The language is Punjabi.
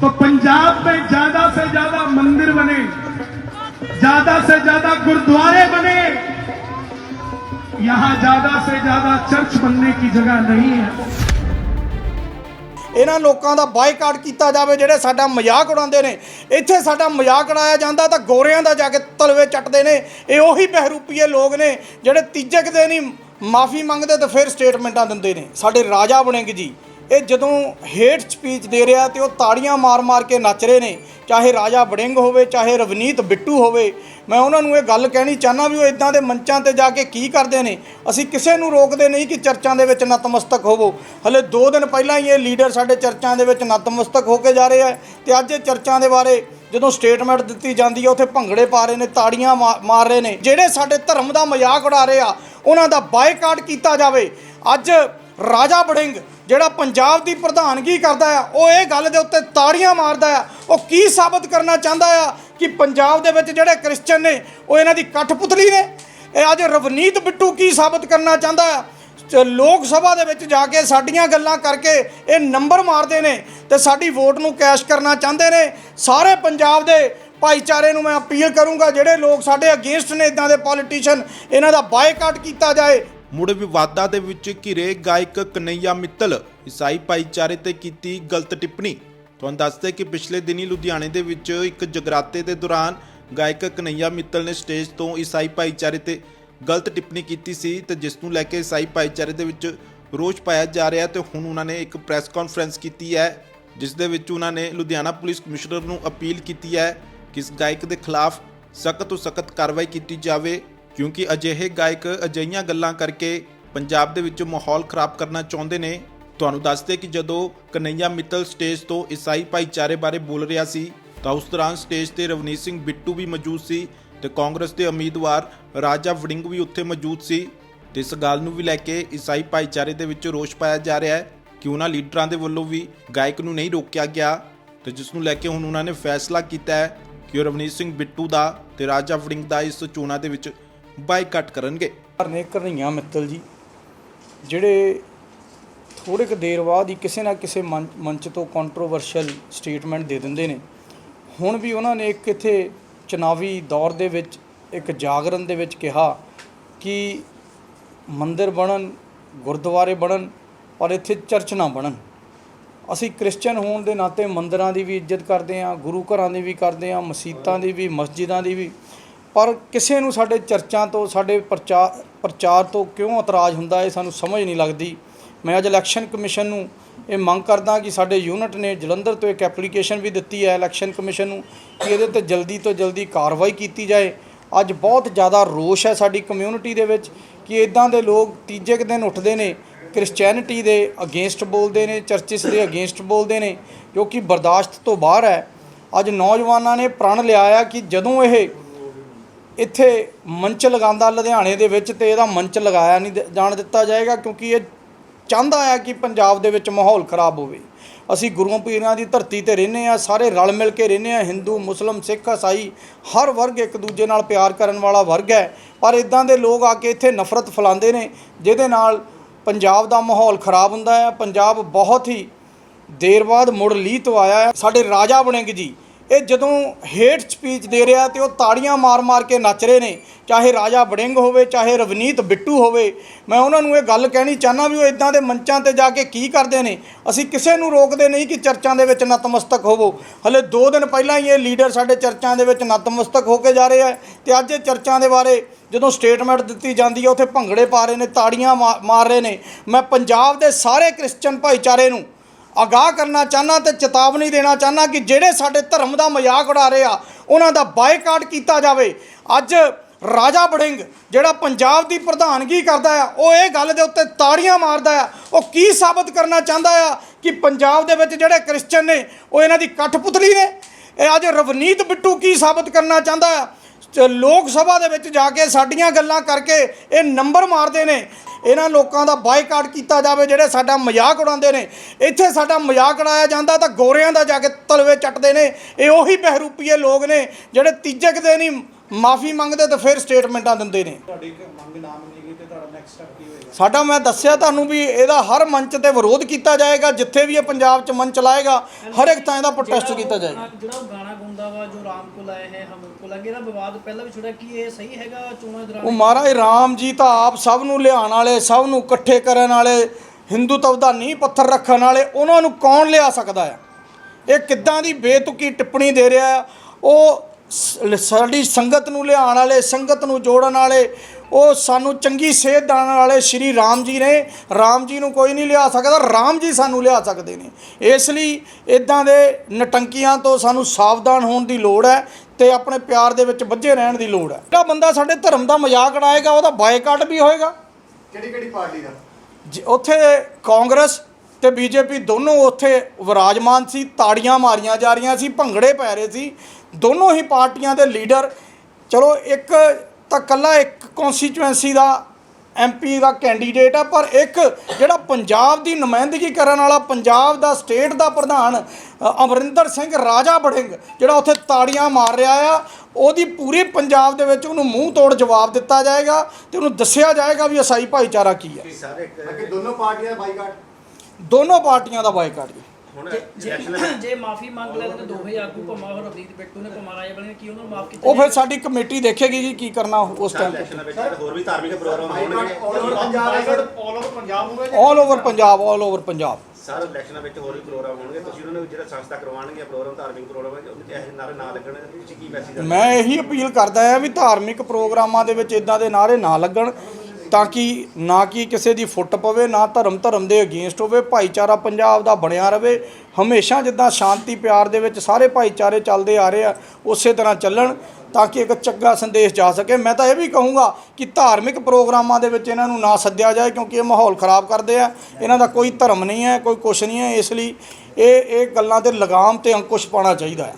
तो पंजाब में ज्यादा से ज्यादा मंदिर बने ज्यादा से ज्यादा गुरुद्वारे बने यहां ज्यादा से ज्यादा चर्च बनने की जगह नहीं है ਇਹਨਾਂ ਲੋਕਾਂ ਦਾ ਬਾਈਕਾਟ ਕੀਤਾ ਜਾਵੇ ਜਿਹੜੇ ਸਾਡਾ ਮਜ਼ਾਕ ਉਡਾਉਂਦੇ ਨੇ ਇੱਥੇ ਸਾਡਾ ਮਜ਼ਾਕ ਉਡਾਇਆ ਜਾਂਦਾ ਤਾਂ ਗੋਰਿਆਂ ਦਾ ਜਾ ਕੇ ਤਲਵੇ ਚੱਟਦੇ ਨੇ ਇਹ ਉਹੀ ਬਹਿਰੂਪੀਏ ਲੋਕ ਨੇ ਜਿਹੜੇ ਤੀਜੇ ਕੁ ਦਿਨ ਹੀ ਮਾਫੀ ਮੰਗਦੇ ਤੇ ਫਿਰ ਸਟੇਟਮੈਂਟਾਂ ਦਿੰਦੇ ਨੇ ਸਾਡੇ ਰਾਜਾ ਬਣੇਗੇ ਜੀ ਇਹ ਜਦੋਂ ਹੇਟ ਸਪੀਚ ਦੇ ਰਿਹਾ ਤੇ ਉਹ ਤਾੜੀਆਂ ਮਾਰ-ਮਾਰ ਕੇ ਨੱਚ ਰਹੇ ਨੇ, ਚਾਹੇ ਰਾਜਾ ਵੜਿੰਗ ਹੋਵੇ, ਚਾਹੇ ਰਵਨੀਤ ਬਿੱਟੂ ਹੋਵੇ, ਮੈਂ ਉਹਨਾਂ ਨੂੰ ਇਹ ਗੱਲ ਕਹਿਣੀ ਚਾਹਨਾ ਵੀ ਉਹ ਇਦਾਂ ਦੇ ਮੰਚਾਂ ਤੇ ਜਾ ਕੇ ਕੀ ਕਰਦੇ ਨੇ? ਅਸੀਂ ਕਿਸੇ ਨੂੰ ਰੋਕਦੇ ਨਹੀਂ ਕਿ ਚਰਚਾਂ ਦੇ ਵਿੱਚ ਨਤਮਸਤਕ ਹੋਵੋ। ਹਲੇ 2 ਦਿਨ ਪਹਿਲਾਂ ਹੀ ਇਹ ਲੀਡਰ ਸਾਡੇ ਚਰਚਾਂ ਦੇ ਵਿੱਚ ਨਤਮਸਤਕ ਹੋ ਕੇ ਜਾ ਰਹੇ ਆ ਤੇ ਅੱਜ ਇਹ ਚਰਚਾਂ ਦੇ ਬਾਰੇ ਜਦੋਂ ਸਟੇਟਮੈਂਟ ਦਿੱਤੀ ਜਾਂਦੀ ਹੈ ਉੱਥੇ ਭੰਗੜੇ ਪਾ ਰਹੇ ਨੇ, ਤਾੜੀਆਂ ਮਾ- ਮਾਰ ਰਹੇ ਨੇ। ਜਿਹੜੇ ਸਾਡੇ ਧਰਮ ਦਾ ਮਜ਼ਾਕ ਉਡਾ ਰਹੇ ਆ, ਉਹਨਾਂ ਦਾ ਬਾਈਕਾਟ ਕੀਤਾ ਜਾਵੇ। ਅੱਜ ਰਾਜਾ ਬੜਿੰਗ ਜਿਹੜਾ ਪੰਜਾਬ ਦੀ ਪ੍ਰਧਾਨਗੀ ਕਰਦਾ ਆ, ਉਹ ਇਹ ਗੱਲ ਦੇ ਉੱਤੇ ਤਾੜੀਆਂ ਮਾਰਦਾ ਆ। ਉਹ ਕੀ ਸਾਬਤ ਕਰਨਾ ਚਾਹੁੰਦਾ ਆ ਕਿ ਪੰਜਾਬ ਦੇ ਵਿੱਚ ਜਿਹੜੇ ਕ੍ਰਿਸਚੀਅਨ ਨੇ, ਉਹ ਇਹਨਾਂ ਦੀ ਕਠਪੁਤਲੀ ਨੇ? ਇਹ ਅੱਜ ਰਵਨੀਤ ਬਿੱਟੂ ਕੀ ਸਾਬਤ ਕਰਨਾ ਚਾਹੁੰਦਾ ਆ? ਲੋਕ ਸਭਾ ਦੇ ਵਿੱਚ ਜਾ ਕੇ ਸਾਡੀਆਂ ਗੱਲਾਂ ਕਰਕੇ ਇਹ ਨੰਬਰ ਮਾਰਦੇ ਨੇ ਤੇ ਸਾਡੀ ਵੋਟ ਨੂੰ ਕੈਸ਼ ਕਰਨਾ ਚਾਹੁੰਦੇ ਨੇ। ਸਾਰੇ ਪੰਜਾਬ ਦੇ ਭਾਈਚਾਰੇ ਨੂੰ ਮੈਂ ਅਪੀਲ ਕਰੂੰਗਾ, ਜਿਹੜੇ ਲੋਕ ਸਾਡੇ ਅਗੇਂਸਟ ਨੇ ਇਦਾਂ ਦੇ ਪੋਲੀਟੀਸ਼ੀਅਨ ਇਹਨਾਂ ਦਾ ਬਾਈਕਾਟ ਕੀਤਾ ਜਾਏ ਮੁੜ ਵਿਵਾਦਾਂ ਦੇ ਵਿੱਚ ਘਿਰੇ ਗਾਇਕ ਕਨਈਆ ਮਿੱਤਲ, ਈਸਾਈ ਭਾਈਚਾਰੇ ਤੇ ਕੀਤੀ ਗਲਤ ਟਿੱਪਣੀ। ਤੁਹਾਨੂੰ ਦੱਸਦੇ ਕਿ ਪਿਛਲੇ ਦਿਨੀ ਲੁਧਿਆਣੇ ਦੇ ਵਿੱਚ ਇੱਕ ਜਗਰਾਤੇ ਦੇ ਦੌਰਾਨ ਗਾਇਕ ਕਨਈਆ ਮਿੱਤਲ ਨੇ ਸਟੇਜ ਤੋਂ ਈਸਾਈ ਭਾਈਚਾਰੇ ਤੇ ਗਲਤ ਟਿੱਪਣੀ ਕੀਤੀ ਸੀ ਤੇ ਜਿਸ ਨੂੰ ਲੈ ਕੇ ਈਸਾਈ ਭਾਈਚਾਰੇ ਦੇ ਵਿੱਚ ਰੋਸ ਪਾਇਆ ਜਾ ਰਿਹਾ ਤੇ ਹੁਣ ਉਹਨਾਂ ਨੇ ਇੱਕ ਪ੍ਰੈਸ ਕਾਨਫਰੰਸ ਕੀਤੀ ਹੈ, ਜਿਸ ਦੇ ਵਿੱਚ ਉਹਨਾਂ ਨੇ ਲੁਧਿਆਣਾ ਪੁਲਿਸ ਕਮਿਸ਼ਨਰ ਨੂੰ ਅਪੀਲ ਕੀਤੀ ਹੈ ਕਿ ਇਸ ਗਾਇਕ ਦੇ ਖਿਲਾਫ ਸਖਤ ਤੋਂ ਸਖਤ ਕਾਰਵਾਈ ਕੀਤੀ ਜਾਵੇ। ਕਿਉਂਕਿ ਅਜਿਹੇ ਗਾਇਕ ਅਜਿਹੀਆਂ ਗੱਲਾਂ ਕਰਕੇ ਪੰਜਾਬ ਦੇ ਵਿੱਚ ਮਾਹੌਲ ਖਰਾਬ ਕਰਨਾ ਚਾਹੁੰਦੇ ਨੇ। ਤੁਹਾਨੂੰ ਦੱਸਦੇ ਕਿ ਜਦੋਂ ਕਨਈਆ ਮਿੱਤਲ ਸਟੇਜ ਤੋਂ ਈਸਾਈ ਭਾਈਚਾਰੇ ਬਾਰੇ ਬੋਲ ਰਿਹਾ ਸੀ, ਤਾਂ ਉਸ ਦੌਰਾਨ ਸਟੇਜ ਤੇ ਰਵਨੀਤ ਸਿੰਘ ਬਿੱਟੂ ਵੀ ਮੌਜੂਦ ਸੀ ਤੇ ਕਾਂਗਰਸ ਦੇ ਉਮੀਦਵਾਰ ਰਾਜਾ ਵੜਿੰਗ ਵੀ ਉੱਥੇ ਮੌਜੂਦ ਸੀ। ਤੇ ਇਸ ਗੱਲ ਨੂੰ ਵੀ ਲੈ ਕੇ ਈਸਾਈ ਭਾਈਚਾਰੇ ਦੇ ਵਿੱਚ ਰੋਸ਼ ਪਾਇਆ ਜਾ ਰਿਹਾ ਹੈ ਕਿ ਉਹਨਾਂ ਲੀਡਰਾਂ ਦੇ ਵੱਲੋਂ ਵੀ ਗਾਇਕ ਨੂੰ ਨਹੀਂ ਰੋਕਿਆ ਗਿਆ। ਤੇ ਜਿਸ ਨੂੰ ਲੈ ਕੇ ਹੁਣ ਉਹਨਾਂ ਨੇ ਫੈਸਲਾ ਕੀਤਾ ਹੈ ਕਿ ਉਹ ਰਵਨੀਤ ਸਿੰਘ ਬਿੱਟੂ ਦਾ ਤੇ ਰਾਜਾ ਵੜਿੰਗ ਦਾ ਇਸ ਚੋਣਾਂ ਦੇ ਵਿੱਚ ਬਾਈਕਾਟ ਕਰਨਗੇ। ਨੇ ਘਰਣੀਆਂ ਮਿੱਤਲ ਜੀ, ਜਿਹੜੇ ਥੋੜੇ ਕੁ ਦੇਰ ਬਾਅਦ ਹੀ ਕਿਸੇ ਨਾ ਕਿਸੇ ਮੰ- ਮੰਚ ਤੋਂ ਕੰਟਰੋਵਰਸ਼ੀਅਲ ਸਟੇਟਮੈਂਟ ਦੇ ਦਿੰਦੇ ਨੇ। ਹੁਣ ਵੀ ਉਹਨਾਂ ਨੇ ਇੱਕ ਇੱਥੇ ਚੁਣਾਵੀ ਦੌਰ ਦੇ ਵਿੱਚ, ਇੱਕ ਜਾਗਰਣ ਦੇ ਵਿੱਚ ਕਿਹਾ ਕਿ ਮੰਦਿਰ ਬਣਨ, ਗੁਰਦੁਆਰੇ ਬਣਨ, ਪਰ ਇੱਥੇ ਚਰਚ ਨਾ ਬਣਨ। ਅਸੀਂ ਕ੍ਰਿਸਚੀਅਨ ਹੋਣ ਦੇ ਨਾਤੇ ਮੰਦਿਰਾਂ ਦੀ ਵੀ ਇੱਜ਼ਤ ਕਰਦੇ ਹਾਂ, ਗੁਰੂ ਘਰਾਂ ਦੀ ਵੀ ਕਰਦੇ ਹਾਂ, ਮਸੀਤਾਂ ਦੀ ਵੀ, ਮਸਜਿਦਾਂ ਦੀ ਵੀ। ਪਰ ਕਿਸੇ ਨੂੰ ਸਾਡੇ ਚਰਚਾਂ ਤੋਂ, ਸਾਡੇ ਪ੍ਰਚਾਰ ਪ੍ਰਚਾਰ ਤੋਂ ਕਿਉਂ ਇਤਰਾਜ਼ ਹੁੰਦਾ ਇਹ ਸਾਨੂੰ ਸਮਝ ਨਹੀਂ ਲੱਗਦੀ। ਮੈਂ ਅੱਜ ਇਲੈਕਸ਼ਨ ਕਮਿਸ਼ਨ ਨੂੰ ਇਹ ਮੰਗ ਕਰਦਾ ਕਿ ਸਾਡੇ ਯੂਨਿਟ ਨੇ ਜਲੰਧਰ ਤੋਂ ਇੱਕ ਐਪਲੀਕੇਸ਼ਨ ਵੀ ਦਿੱਤੀ ਹੈ ਇਲੈਕਸ਼ਨ ਕਮਿਸ਼ਨ ਨੂੰ ਕਿ ਇਹਦੇ ਤੇ ਜਲਦੀ ਤੋਂ ਜਲਦੀ ਕਾਰਵਾਈ ਕੀਤੀ ਜਾਏ। ਅੱਜ ਬਹੁਤ ਜ਼ਿਆਦਾ ਰੋਸ਼ ਹੈ ਸਾਡੀ ਕਮਿਊਨਿਟੀ ਦੇ ਵਿੱਚ ਕਿ ਇਦਾਂ ਦੇ ਲੋਕ ਤੀਜੇ ਕੁ ਦਿਨ ਉੱਠਦੇ ਨੇ ਕ੍ਰਿਸਚੀਅਨਿਟੀ ਦੇ ਅਗੇਂਸਟ ਬੋਲਦੇ ਨੇ, ਚਰਚਿਸ ਦੇ ਅਗੇਂਸਟ ਬੋਲਦੇ ਨੇ ਜੋ ਕਿ ਬਰਦਾਸ਼ਤ ਤੋਂ ਬਾਹਰ ਹੈ। ਅੱਜ ਨੌਜਵਾਨਾਂ ਨੇ ਪ੍ਰਣ ਲਿਆ ਆ ਕਿ ਜਦੋਂ ਇਹ ਇੱਥੇ ਮੰਚ ਲਗਾਉਂਦਾ ਲੁਧਿਆਣੇ ਦੇ ਵਿੱਚ ਤੇ ਇਹਦਾ ਮੰਚ ਲਗਾਇਆ ਨਹੀਂ ਜਾਣ ਦਿੱਤਾ ਜਾਏਗਾ ਕਿਉਂਕਿ ਇਹ ਚਾਹੁੰਦਾ ਆ ਕਿ ਪੰਜਾਬ ਦੇ ਵਿੱਚ ਮਾਹੌਲ ਖਰਾਬ ਹੋਵੇ। ਅਸੀਂ ਗੁਰੂਆਂ ਪੀਰਾਂ ਦੀ ਧਰਤੀ ਤੇ ਰਹਿੰਦੇ ਆ ਸਾਰੇ ਰਲ ਮਿਲ ਕੇ ਰਹਿੰਦੇ ਆ ਹਿੰਦੂ, ਮੁਸਲਮ, ਸਿੱਖ ਇਸਾਈ ਹਰ ਵਰਗ ਇੱਕ ਦੂਜੇ ਨਾਲ ਪਿਆਰ ਕਰਨ ਵਾਲਾ ਵਰਗ ਹੈ। ਪਰ ਇਦਾਂ ਦੇ ਲੋਕ ਆ ਕੇ ਇੱਥੇ ਨਫ਼ਰਤ ਫੈਲਾਉਂਦੇ ਨੇ, ਜਿਹਦੇ ਨਾਲ ਪੰਜਾਬ ਦਾ ਮਾਹੌਲ ਖਰਾਬ ਹੁੰਦਾ ਹੈ। ਪੰਜਾਬ ਬਹੁਤ ਹੀ ਦੇਰ ਬਾਅਦ ਮੁੜ ਲੀਹ ਤੋਂ ਆਇਆ ਹੈ। ਸਾਡੇ ਰਾਜਾ ਬਣੇਗ ਜੀ। ਇਹ ਜਦੋਂ ਹੇਟ ਸਪੀਚ ਦੇ ਰਿਹਾ ਤੇ ਉਹ ਤਾੜੀਆਂ ਮਾਰ-ਮਾਰ ਕੇ ਨੱਚ ਰਹੇ ਨੇ, ਚਾਹੇ ਰਾਜਾ ਬੜਿੰਗ ਹੋਵੇ, ਚਾਹੇ ਰਵਨੀਤ ਬਿੱਟੂ ਹੋਵੇ, ਮੈਂ ਉਹਨਾਂ ਨੂੰ ਇਹ ਗੱਲ ਕਹਿਣੀ ਚਾਹਨਾ ਵੀ ਉਹ ਇਦਾਂ ਦੇ ਮੰਚਾਂ ਤੇ ਜਾ ਕੇ ਕੀ ਕਰਦੇ ਨੇ? ਅਸੀਂ ਕਿਸੇ ਨੂੰ ਰੋਕਦੇ ਨਹੀਂ ਕਿ ਚਰਚਾਂ ਦੇ ਵਿੱਚ ਨਤਮਸਤਕ ਹੋਵੋ। ਹਲੇ 2 ਦਿਨ ਪਹਿਲਾਂ ਹੀ ਇਹ ਲੀਡਰ ਸਾਡੇ ਚਰਚਾਂ ਦੇ ਵਿੱਚ ਨਤਮਸਤਕ ਹੋ ਕੇ ਜਾ ਰਹੇ ਆ ਤੇ ਅੱਜ ਇਹ ਚਰਚਾਂ ਦੇ ਬਾਰੇ ਜਦੋਂ ਸਟੇਟਮੈਂਟ ਦਿੱਤੀ ਜਾਂਦੀ ਹੈ ਉੱਥੇ ਭੰਗੜੇ ਪਾ ਰਹੇ ਨੇ, ਤਾੜੀਆਂ ਮਾ- ਮਾਰ ਰਹੇ ਨੇ। ਮੈਂ ਪੰਜਾਬ ਦੇ ਸਾਰੇ ਕ੍ਰਿਸਚੀਅਨ ਭਾਈਚਾਰੇ ਨੂੰ ਆਗਾਹ ਕਰਨਾ ਚਾਹਨਾ ਤੇ ਚੇਤਾਵਨੀ ਦੇਣਾ ਚਾਹਨਾ ਕਿ ਜਿਹੜੇ ਸਾਡੇ ਧਰਮ ਦਾ ਮਜ਼ਾਕ ਉਡਾ ਰਹੇ ਆ, ਉਹਨਾਂ ਦਾ ਬਾਈਕਾਟ ਕੀਤਾ ਜਾਵੇ। ਅੱਜ ਰਾਜਾ ਬੜਿੰਗ ਜਿਹੜਾ ਪੰਜਾਬ ਦੀ ਪ੍ਰਧਾਨਗੀ ਕਰਦਾ ਆ, ਉਹ ਇਹ ਗੱਲ ਦੇ ਉੱਤੇ ਤਾੜੀਆਂ ਮਾਰਦਾ ਆ। ਉਹ ਕੀ ਸਾਬਤ ਕਰਨਾ ਚਾਹੁੰਦਾ ਆ ਕਿ ਪੰਜਾਬ ਦੇ ਵਿੱਚ ਜਿਹੜੇ ਕ੍ਰਿਸਚੀਅਨ ਨੇ, ਉਹ ਇਹਨਾਂ ਦੀ ਕਠਪੁਤਲੀ ਨੇ? ਇਹ ਅੱਜ ਰਵਨੀਤ ਬਿੱਟੂ ਕੀ ਸਾਬਤ ਕਰਨਾ ਚਾਹੁੰਦਾ ਆ? ਲੋਕ ਸਭਾ ਦੇ ਵਿੱਚ ਜਾ ਕੇ ਸਾਡੀਆਂ ਗੱਲਾਂ ਕਰਕੇ ਇਹ ਨੰਬਰ ਮਾਰਦੇ ਨੇ। ਇਹਨਾਂ ਲੋਕਾਂ ਦਾ ਬਾਈਕਾਟ ਕੀਤਾ ਜਾਵੇ ਜਿਹੜੇ ਸਾਡਾ ਮਜ਼ਾਕ ਉਡਾਉਂਦੇ ਨੇ ਇੱਥੇ ਸਾਡਾ ਮਜ਼ਾਕ ਉਡਾਇਆ ਜਾਂਦਾ ਤਾਂ ਗੋਰਿਆਂ ਦਾ ਜਾ ਕੇ ਤਲਵੇ ਚੱਟਦੇ ਨੇ ਇਹ ਉਹੀ ਬਹਿਰੂਪੀਏ ਲੋਕ ਨੇ ਜਿਹੜੇ ਤੀਜੇ ਕੁ ਦਿਨ ਹੀ ਮਾਫੀ ਮੰਗਦੇ ਤੇ ਫਿਰ ਸਟੇਟਮੈਂਟਾਂ ਦਿੰਦੇ ਨੇ। ਤੁਹਾਡੀ ਇੱਕ ਮੰਗ ਨਾ ਮੰਨੀ ਗਈ ਹੋਏਗੀ ਤੇ ਤੁਹਾਡਾ ਨੈਕਸਟ ਸਟੈਪ ਕੀ ਹੋਏਗਾ? ਸਾਡਾ ਮੈਂ ਦੱਸਿਆ ਤੁਹਾਨੂੰ ਵੀ ਇਹਦਾ ਹਰ ਮੰਚ ਤੇ ਵਿਰੋਧ ਕੀਤਾ ਜਾਏਗਾ ਜਿੱਥੇ ਵੀ ਇਹ ਪੰਜਾਬ 'ਚ ਮੰਚ ਲਾਏਗਾ ਹਰ ਇੱਕ ਥਾਂ ਇਹਦਾ ਪ੍ਰੋਟੈਸਟ ਕੀਤਾ ਜਾਏਗਾ। ਜਿਹੜਾ ਉਹ ਗਾਣਾ ਗਾਉਂਦਾ ਵਾ ਜੋ ਰਾਮ ਕੋਲ ਆਏ ਹੈ, ਹਮ ਕੋਲ ਆਏ ਇਹਦਾ ਵਿਵਾਦ ਪਹਿਲਾਂ ਵੀ ਛੁੜਿਆ, ਕਿ ਇਹ ਸਹੀ ਹੈਗਾ ਚੋਣਾਂ ਦੌਰਾਨ? ਉਹ ਮਹਾਰਾਜ, ਰਾਮ ਜੀ ਤਾਂ ਆਪ ਸਭ ਨੂੰ ਲਿਆਉਣ ਵਾਲੇ, ਸਭ ਨੂੰ ਇਕੱਠੇ ਕਰਨ ਵਾਲੇ ਹਿੰਦੂਤਵ ਦਾ ਨੀਂਹ ਪੱਥਰ ਰੱਖਣ ਵਾਲੇ, ਉਹਨਾਂ ਨੂੰ ਕੌਣ ਲਿਆ ਸਕਦਾ ਹੈ ਇਹ ਕਿੱਦਾਂ ਦੀ ਬੇਤੁਕੀ ਟਿੱਪਣੀ ਦੇ ਰਿਹਾ ਉਹ ਸਾਡੀ ਸੰਗਤ ਨੂੰ ਲਿਆਉਣ ਵਾਲੇ, ਸੰਗਤ ਨੂੰ ਜੋੜਨ ਵਾਲੇ ਉਹ ਸਾਨੂੰ ਚੰਗੀ ਸੇਧ ਦੇਣ ਵਾਲੇ ਸ਼੍ਰੀ ਰਾਮ ਜੀ ਨੇ। ਰਾਮ ਜੀ ਨੂੰ ਕੋਈ ਨਹੀਂ ਲਿਆ ਸਕਦਾ ਰਾਮ ਜੀ ਸਾਨੂੰ ਲਿਆ ਸਕਦੇ ਨੇ। ਇਸ ਲਈ ਇਦਾਂ ਦੇ ਨਟੰਕੀਆਂ ਤੋਂ ਸਾਨੂੰ ਸਾਵਧਾਨ ਹੋਣ ਦੀ ਲੋੜ ਹੈ ਤੇ ਆਪਣੇ ਪਿਆਰ ਦੇ ਵਿੱਚ ਬੱਝੇ ਰਹਿਣ ਦੀ ਲੋੜ ਹੈ। ਜਿਹੜਾ ਬੰਦਾ ਸਾਡੇ ਧਰਮ ਦਾ ਮਜ਼ਾਕ ਉਡਾਏਗਾ ਉਹਦਾ ਬਾਈਕਾਟ ਵੀ ਹੋਏਗਾ। ਕਿਹੜੀ ਕਿਹੜੀ ਪਾਰਟੀ ਦਾ? ਜ- ਉੱਥੇ ਕਾਂਗਰਸ ਤੇ ਬੀਜੇਪੀ ਦੋਨੋਂ ਉੱਥੇ ਵਿਰਾਜਮਾਨ ਸੀ ਤਾੜੀਆਂ ਮਾਰੀਆਂ ਜਾ ਰਹੀਆਂ ਸੀ ਭੰਗੜੇ ਪੈ ਰਹੇ ਸੀ। ਦੋਨੋਂ ਹੀ ਪਾਰਟੀਆਂ ਦੇ ਲੀਡਰ। ਚਲੋ ਇੱਕ ਤਾਂ ਕੱਲਾ ਇੱਕ ਕਨਸਟੀਚੁਐਂਸੀ ਦਾ ਐਮਪੀ ਦਾ ਕੈਂਡੀਡੇਟ ਆ ਪਰ ਇੱਕ ਜਿਹੜਾ ਪੰਜਾਬ ਦੀ ਨੁਮਾਇੰਦਗੀ ਕਰਨ ਵਾਲਾ ਪੰਜਾਬ ਦਾ ਸਟੇਟ ਦਾ ਪ੍ਰਧਾਨ ਅਮਰਿੰਦਰ ਸਿੰਘ ਰਾਜਾ ਬੜਿੰਗ ਜਿਹੜਾ ਉੱਥੇ ਤਾੜੀਆਂ ਮਾਰ ਰਿਹਾ ਆ ਉਹਦੀ ਪੂਰੀ ਪੰਜਾਬ ਦੇ ਵਿੱਚ ਉਹਨੂੰ ਮੂੰਹ ਤੋੜ ਜਵਾਬ ਦਿੱਤਾ ਜਾਏਗਾ ਤੇ ਉਹਨੂੰ ਦੱਸਿਆ ਜਾਏਗਾ ਵੀ ਅਸਾਈ ਭਾਈਚਾਰਾ ਕੀ ਹੈ ਦੋਨੋਂ ਪਾਰਟੀਆਂ ਦਾ ਬਾਈਕਾਟ? ਦੋਨੋਂ ਪਾਰਟੀਆਂ ਦਾ ਬਾਈਕਾਟ ਜੀ ਜੇ ਜੇ ਮਾਫੀ ਮੰਗ ਲੈਣ ਤੇ ਦੋਵੇਂ ਆਗੂ ਭਮਾ ਔਰ ਰਵਨੀਤ ਬਿੱਟੂ ਨੇ ਭਮਾ ਰਾਜਾ ਬਣੇ ਕੀ ਉਹਨਾਂ ਨੂੰ ਮਾਫ ਕੀਤਾ ਉਹ ਫਿਰ ਸਾਡੀ ਕਮੇਟੀ ਦੇਖੇਗੀ ਜੀ ਕੀ ਕਰਨਾ ਉਸ ਟਾਈਮ ਇਲੈਕਸ਼ਨਾਂ ਵਿੱਚ ਹੋਰ ਵੀ ਧਾਰਮਿਕ ਪ੍ਰੋਗਰਾਮ ਹੋਣਗੇ ਆਲ ਓਵਰ ਪੰਜਾਬ ਹੋਵੇ all over Punjab all over Punjab. ਸਾਰੇ ਇਲੈਕਸ਼ਨਾਂ ਵਿੱਚ ਹੋਰ ਵੀ ਪ੍ਰੋਗਰਾਮ ਹੋਣਗੇ ਤੁਸੀਂ ਉਹਨਾਂ ਨੂੰ ਜਿਹੜਾ ਸੰਸਥਾ ਕਰਵਾਉਣਗੇ ਪ੍ਰੋਗਰਾਮ ਧਾਰਮਿਕ ਪ੍ਰੋਗਰਾਮ ਹੈ ਉਹਦੇ ਚ ਇਹ ਨਾਰੇ ਨਾ ਲੱਗਣ ਤੁਸੀਂ ਕੀ ਮੈਸੇਜ ਮੈਂ ਇਹੀ ਅਪੀਲ ਕਰਦਾ ਹਾਂ ਵੀ ਧਾਰਮਿਕ ਪ੍ਰੋਗਰਾਮਾਂ ਦੇ ਵਿੱਚ ਇਦਾਂ ਦੇ ਨਾਰੇ ਨਾ ਲੱਗਣ ਤਾਂ ਕਿ ਨਾ ਕਿ ਕਿਸੇ ਦੀ ਫੁੱਟ ਪਵੇ, ਨਾ ਧਰਮ ਧਰਮ ਦੇ ਅਗੇਂਸਟ ਹੋਵੇ, ਭਾਈਚਾਰਾ ਪੰਜਾਬ ਦਾ ਬਣਿਆ ਰਵੇ। ਹਮੇਸ਼ਾ ਜਿੱਦਾਂ ਸ਼ਾਂਤੀ, ਪਿਆਰ ਦੇ ਵਿੱਚ ਸਾਰੇ ਭਾਈਚਾਰੇ ਚੱਲਦੇ ਆ ਰਹੇ ਆ, ਉਸੇ ਤਰ੍ਹਾਂ ਚੱਲਣ ਤਾਂ ਕਿ ਇੱਕ ਚੰਗਾ ਸੰਦੇਸ਼ ਜਾ ਸਕੇ। ਮੈਂ ਤਾਂ ਇਹ ਵੀ ਕਹੂੰਗਾ ਕਿ ਧਾਰਮਿਕ ਪ੍ਰੋਗਰਾਮਾਂ ਦੇ ਵਿੱਚ ਇਹਨਾਂ ਨੂੰ ਨਾ ਸੱਦਿਆ ਜਾਏ, ਕਿਉਂਕਿ ਇਹ ਮਾਹੌਲ ਖਰਾਬ ਕਰਦੇ ਆ। ਇਹਨਾਂ ਦਾ ਕੋਈ ਧਰਮ ਨਹੀਂ ਹੈ, ਕੋਈ ਕੁਛ ਨਹੀਂ ਹੈ, ਇਸ ਲਈ ਇਹ ਇਹ ਗੱਲਾਂ ਤੇ ਲਗਾਮ ਤੇ ਅੰਕੁਸ਼ ਪਾਉਣਾ ਚਾਹੀਦਾ ਹੈ।